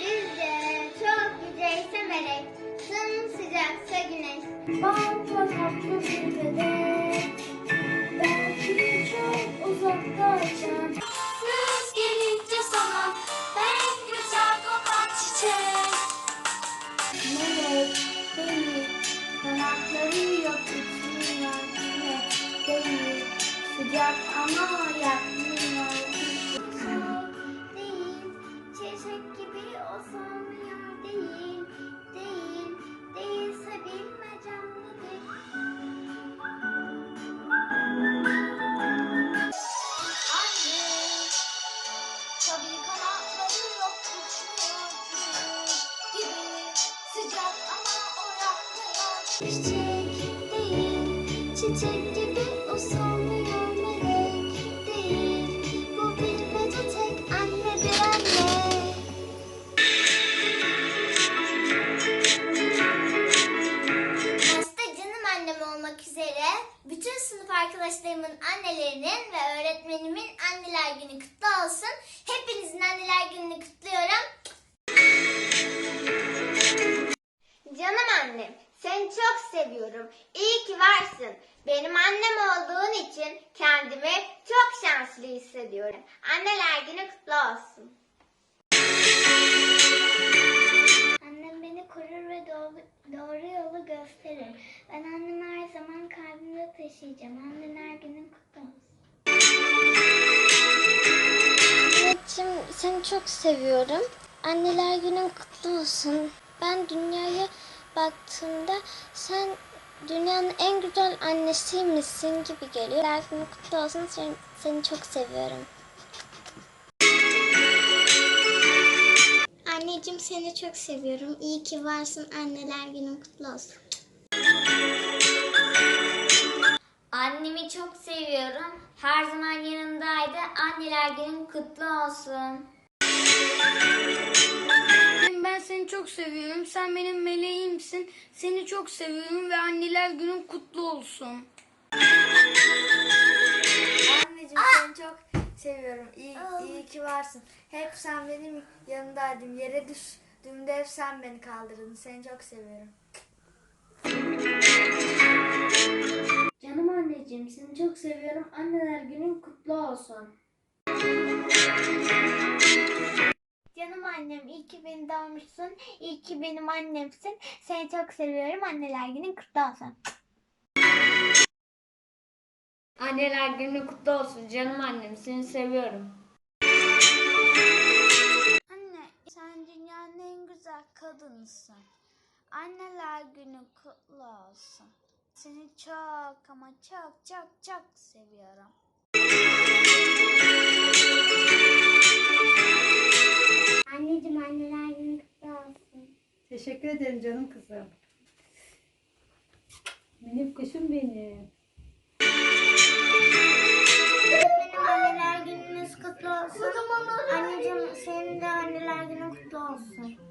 Bizce çok tatlı bir bebek. Belki çok uzakta açar Sıcak ama yakmıyor. Çiçek değil, çiçek gibi o solmuyor değil. Değil, değilse bilmecem nedir? Anne. Tabii kanatları yok uçmuyor gibi, Sıcak ama o yapmıyor Çiçek değil, çiçek gibi o solmuyor olmak üzere bütün sınıf arkadaşlarımın annelerinin ve öğretmenimin anneler günü kutlu olsun. Hepinizin anneler gününü kutluyorum. Canım annem, seni çok seviyorum. İyi ki varsın. Benim annem olduğun için kendimi çok şanslı hissediyorum. Anneler günü kutlu olsun. Annem beni korur ve doğru, doğru yolu gösterir. Ben zaman taşıyacağım. Anneler günün kutlu olsun. Anneciğim seni çok seviyorum. Anneler günün kutlu olsun. Ben dünyaya baktığımda sen dünyanın en güzel annesiymişsin gibi geliyor. Anneler günün kutlu olsun. Seni, seni çok seviyorum. Anneciğim seni çok seviyorum. İyi ki varsın. Anneler günün kutlu olsun. Annemi çok seviyorum. Her zaman yanındaydı. Anneler günün kutlu olsun. Ben seni çok seviyorum. Sen benim meleğimsin. Seni çok seviyorum ve anneler günün kutlu olsun. Anneciğim seni çok seviyorum. İyi, iyi ki varsın. Hep sen benim yanımdaydın. Yere düştüğümde hep sen beni kaldırdın. Seni çok seviyorum. Çok seviyorum. Anneler günün kutlu olsun. Canım annem iyi ki beni doğmuşsun. İyi ki benim annemsin. Seni çok seviyorum. Anneler günün kutlu olsun. Anneler günü kutlu olsun canım annem. Seni seviyorum. Anne sen dünyanın en güzel kadınısın. Anneler günü kutlu olsun. Seni çok ama çok çok çok seviyorum. Anneciğim anneler günü kutlu olsun. Teşekkür ederim canım kızım. Benim kuşum benim. Benim anneler gününüz kutlu olsun. Anneciğim senin de anneler günün kutlu olsun.